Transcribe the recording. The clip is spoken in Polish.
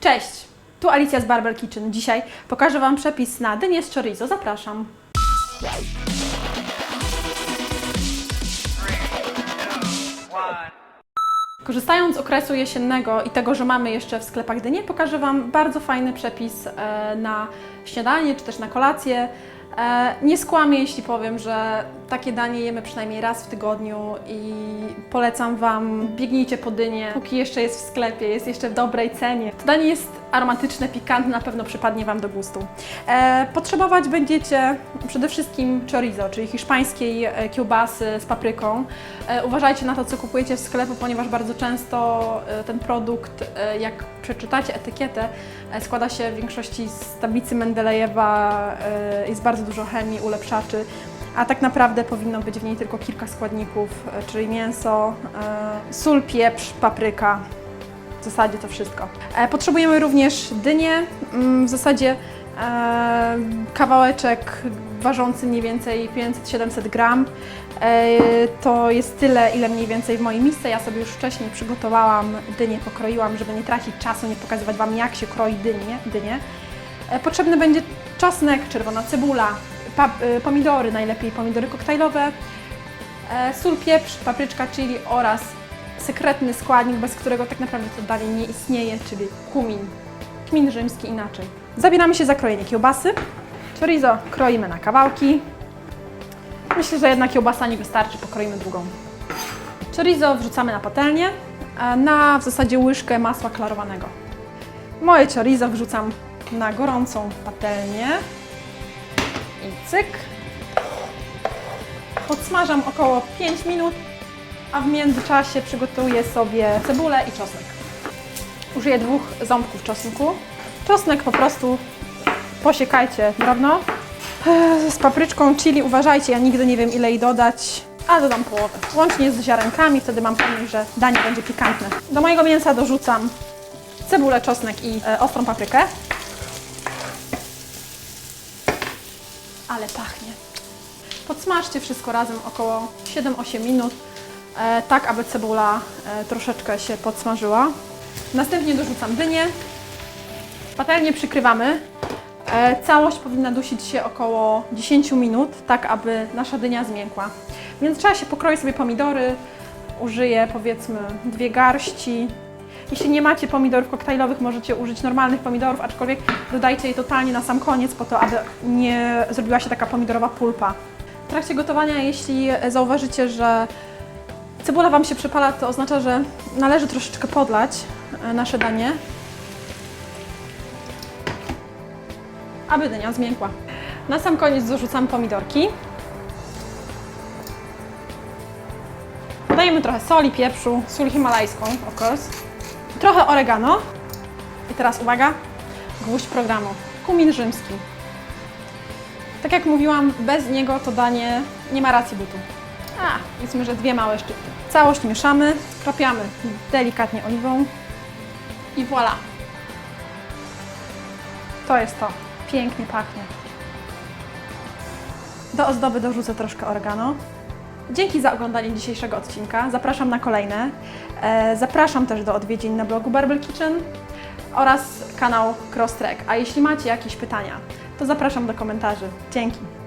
Cześć! Tu Alicja z Barbell Kitchen. Dzisiaj pokażę Wam przepis na dynię z chorizo. Zapraszam. Korzystając z okresu jesiennego i tego, że mamy jeszcze w sklepach dynie, pokażę Wam bardzo fajny przepis e, na śniadanie czy też na kolację. E, Nie skłamię, jeśli powiem, że takie danie jemy przynajmniej raz w tygodniu i polecam Wam, biegnijcie po dynię, póki jeszcze jest w sklepie, jest jeszcze w dobrej cenie. To danie jest aromatyczne, pikantne, na pewno przypadnie Wam do gustu. E, Potrzebować będziecie przede wszystkim chorizo, czyli hiszpańskiej e, kiełbasy z papryką. E, Uważajcie na to, co kupujecie w sklepu, ponieważ bardzo często e, ten produkt, e, jak przeczytacie etykietę, składa się w większości z tablicy Mendelejewa, jest bardzo dużo chemii, ulepszaczy, a tak naprawdę powinno być w niej tylko kilka składników, e, czyli mięso, e, sól, pieprz, papryka, w zasadzie to wszystko. E, Potrzebujemy również dynię, mm, w zasadzie kawałeczek ważący mniej więcej 500-700 gram. To jest tyle, ile mniej więcej w mojej misce. Ja sobie już wcześniej przygotowałam dynię, pokroiłam, żeby nie tracić czasu, nie pokazywać Wam jak się kroi dynię. dynię. Potrzebny będzie czosnek, czerwona cebula, pomidory, najlepiej pomidory koktajlowe, e, sól, pieprz, papryczka chili oraz sekretny składnik, bez którego tak naprawdę to danie nie istnieje, czyli kumin. Kmin rzymski inaczej. Zabieramy się za krojenie kiełbasy. Chorizo kroimy na kawałki. Myślę, że jedna kiełbasa nie wystarczy, pokroimy drugą. Chorizo wrzucamy na patelnię, e, na w zasadzie łyżkę masła klarowanego. Moje chorizo wrzucam na gorącą patelnię i cyk. Podsmażam około 5 minut, a w międzyczasie przygotuję sobie cebulę i czosnek. Użyję dwóch ząbków czosnku. Czosnek po prostu posiekajcie drobno. Eee, Z papryczką chili uważajcie, ja nigdy nie wiem ile jej dodać, a dodam połowę. Łącznie z ziarenkami, wtedy mam pewność, że danie będzie pikantne. Do mojego mięsa dorzucam cebulę, czosnek i e, ostrą paprykę. Ale pachnie. Podsmażcie wszystko razem około 7-8 minut, e, tak aby cebula e, troszeczkę się podsmażyła. Następnie dorzucam dynię. Patelnię przykrywamy. E, całość powinna dusić się około 10 minut, tak aby nasza dynia zmiękła. W międzyczasie pokroję sobie pomidory. Użyję powiedzmy dwie garści. Jeśli nie macie pomidorów koktajlowych, możecie użyć normalnych pomidorów, aczkolwiek dodajcie je totalnie na sam koniec, po to, aby nie zrobiła się taka pomidorowa pulpa. W trakcie gotowania, jeśli zauważycie, że cebula Wam się przypala, to oznacza, że należy troszeczkę podlać e, nasze danie, aby dynia zmiękła. Na sam koniec dorzucam pomidorki. Dodajemy trochę soli, pieprzu, sól himalajską, of course. Trochę oregano. I teraz uwaga, gwóźdź programu. Kumin rzymski. Tak jak mówiłam, bez niego to danie nie ma racji bytu. A, powiedzmy, że dwie małe szczypty. Całość mieszamy, krapiamy delikatnie oliwą i voilà. To jest to. Pięknie pachnie. Do ozdoby dorzucę troszkę oregano. Dzięki za oglądanie dzisiejszego odcinka. Zapraszam na kolejne. E, Zapraszam też do odwiedzin na blogu Barbell Kitchen oraz kanał Crosstrek. A jeśli macie jakieś pytania, to zapraszam do komentarzy. Dzięki.